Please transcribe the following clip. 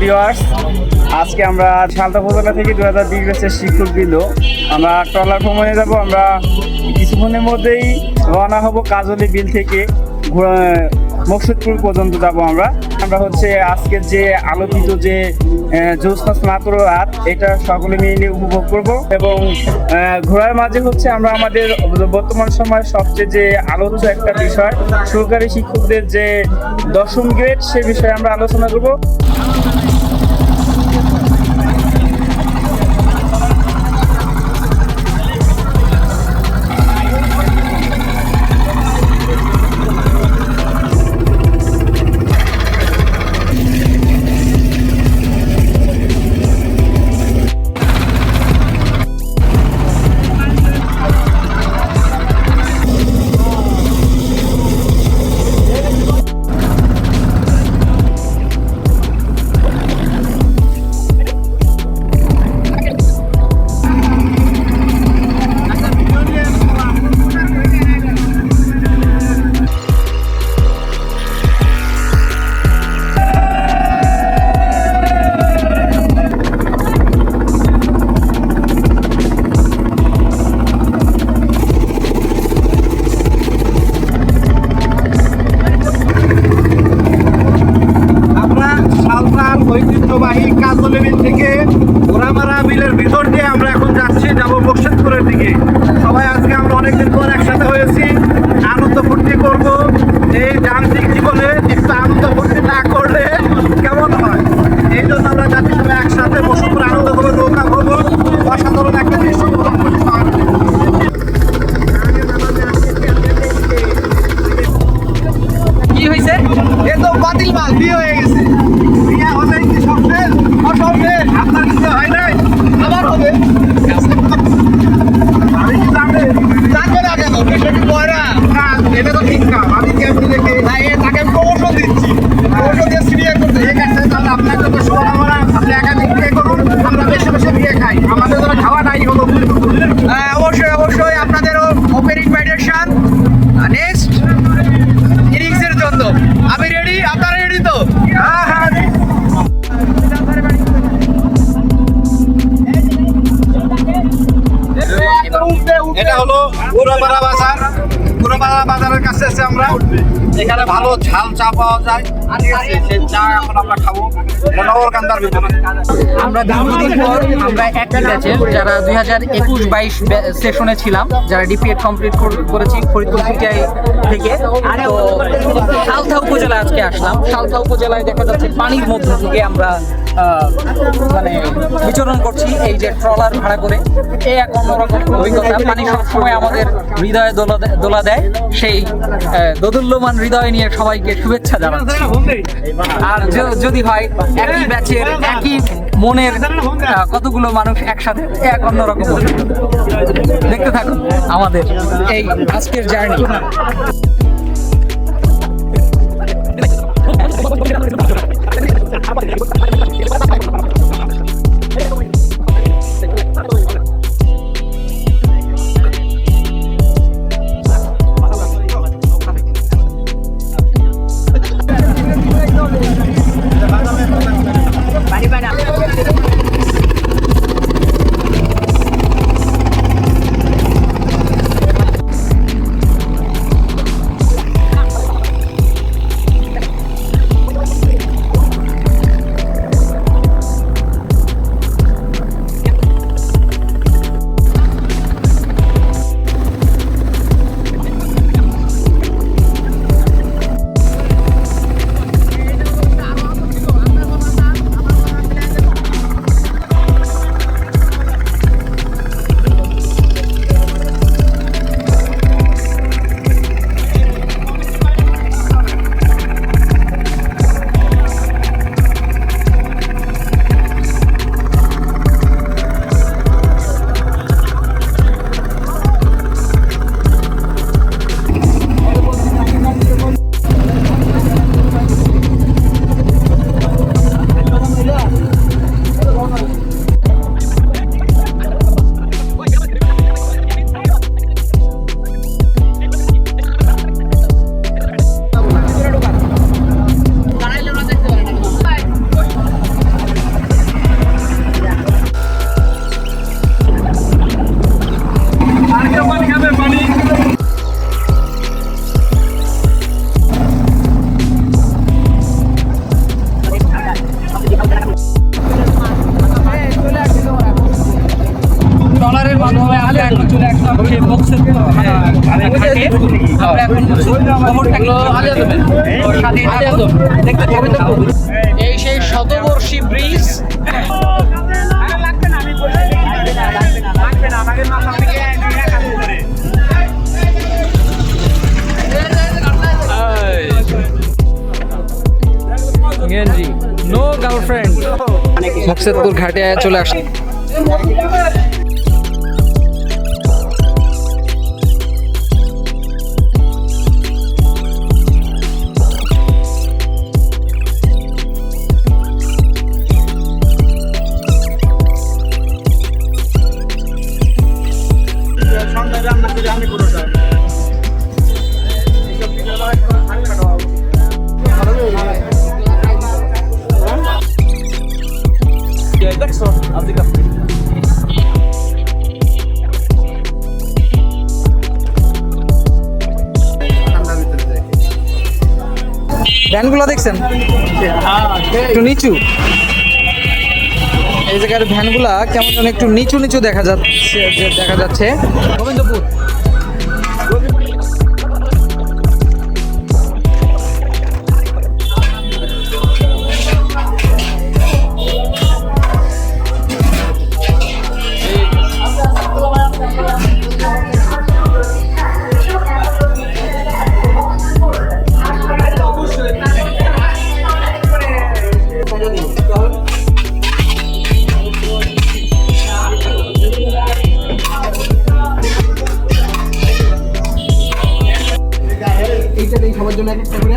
Viewers আজকে আমরা সালতা উপজেলা থেকে দু হাজার বিশ শিক্ষক বৃন্দ। আমরা ট্রলার ভ্রমণে যাব, আমরা কিছুক্ষণের মধ্যেই রওনা হব কাজলি বিল থেকে মকসুদপুর পর্যন্ত যাব আমরা। আমরা হচ্ছে আজকে যে আলোকিত যে জ্যোৎস্না স্নাতর রাত এটা সকলে মিলে উপভোগ করব এবং ঘোরার মাঝে হচ্ছে আমরা আমাদের বর্তমান সময় সবচেয়ে যে আলোচ্য একটা বিষয় সরকারি শিক্ষকদের যে দশম গ্রেড সে বিষয়ে আমরা আলোচনা করব। Sempre ভালো ঝাল চা পাওয়া যায়। যারা দুই হাজার একুশ বাইশ ছিলাম, যারা কমপ্লিট করেছি থেকে সালথা আজকে আসলাম। উপজেলায় দেখা যাচ্ছে পানির মধ্যে থেকে আমরা মানে বিচরণ করছি এই যে ট্রলার ভাড়া করে। এই এক অন্যরকম অভিজ্ঞতা, পানি সবসময় আমাদের হৃদয়ে দোলা দোলা দেয়। সেই দোদুল্যমান হৃদয় নিয়ে সবাইকে শুভেচ্ছা জানাচ্ছি। আর যদি হয়, একই ব্যাচের, একই মনের কতগুলো মানুষ একসাথে এক অন্যরকম দেখতে থাকুন আমাদের এই আজকের জার্নি। আমরা এখন। দেখতে এই সেই শতবর্ষী ব্রিজ নো গার্লফ্রেন্ড মকসেদপুর ঘাটে চলে আসে ভ্যানগুলো দেখছেন? একটু নিচু। এই জায়গার ভ্যানগুলা কেমন যেন একটু নিচু নিচু দেখা যাচ্ছে দেখা যাচ্ছে। গোবিন্দপুর। Never